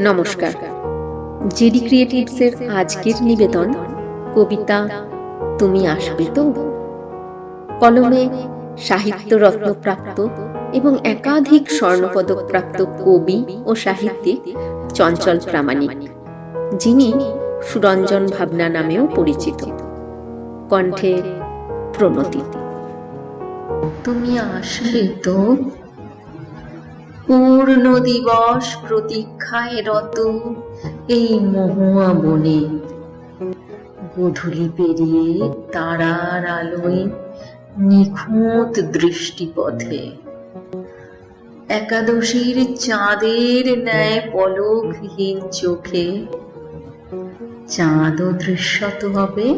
নমস্কার। জেডি ক্রিয়েটিভসের আজকের নিবেদন, কবিতা, তুমি আসবে তো? কলমে সাহিত্য রত্নপ্রাপ্ত এবং একাধিক স্বর্ণপদক প্রাপ্ত কবি ও সাহিত্যিক চঞ্চল প্রামাণিক, যিনি সুরঞ্জন ভাবনা নামেও পরিচিত। কণ্ঠে প্রণতি। তুমি আসবে তো? পূর্ণ দিবস প্রতীক্ষায় রত এই মহুয়া বনে। গোধূলি পেরিয়ে তারার আলোয় নিখুঁত দৃষ্টিপথে। একাদশীর চাঁদের ন্যায় পলকহীন চোখে চাঁদও দৃশ্যত হবে,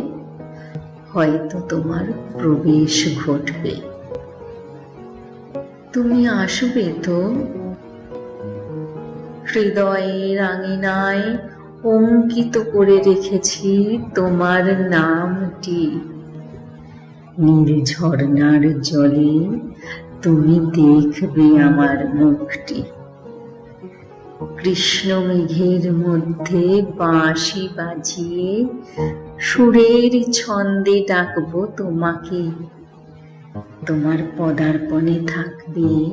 হয়তো তোমার প্রবেশ ঘটবে। তুমি আসবে তো? হৃদয়ের আঙিনায় অঙ্কিত করে রেখেছি তোমার নামটি। নীল ঝর্ণার জলে তুমি দেখবে আমার মুখটি। কৃষ্ণ মেঘের মধ্যে বাঁশি বাজিয়ে সুরের ছন্দে ডাকবো তোমাকে। তোমার পদার্পণে থাকবে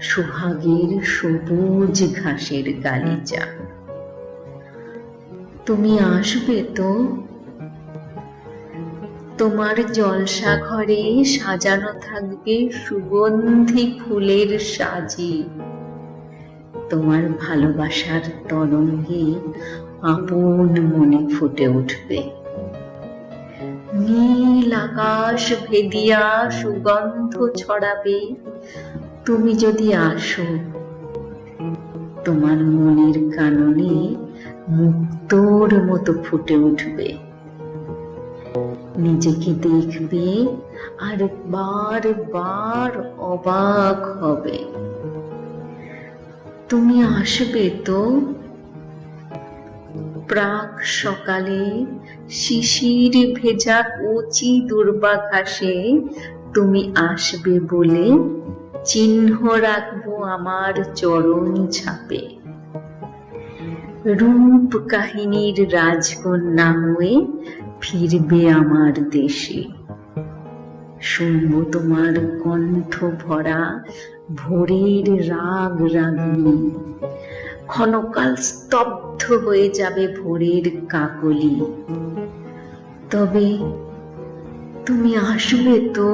সোহাগের সবুজ ঘাসের গালিচা। তুমি আসবে তো? তোমার জলসা ঘরে সাজানো থাকবে সুগন্ধি ফুলের সাজি। তোমার ভালোবাসার তরঙ্গে আপন মনে ফুটে উঠবে। নীল আকাশ ভেদিয়া সুগন্ধ ছড়াবে। তুমি যদি আসো, তোমার মনের কাননে মুক্তোর মতো ফুটে উঠবে। নিজেকে দেখবে আর বার বার অবাক হবে। তুমি আসবে তো প্রাক সকালে শিশির ভেজা কচি দুর্বাঘাসে তুমি আসবে বলে চিহ্ন রাখব আমার চরণ ছাপে। রূপ কাহিনীর রাজকন্যা হয়ে ফিরবে আমার দেশে। শুনব তোমার কণ্ঠ ভরা ভোরের রাগ রাগিনী। ক্ষণকাল স্তব্ধ হয়ে যাবে ভোরের কাকলি। তবে তুমি আসবে তো?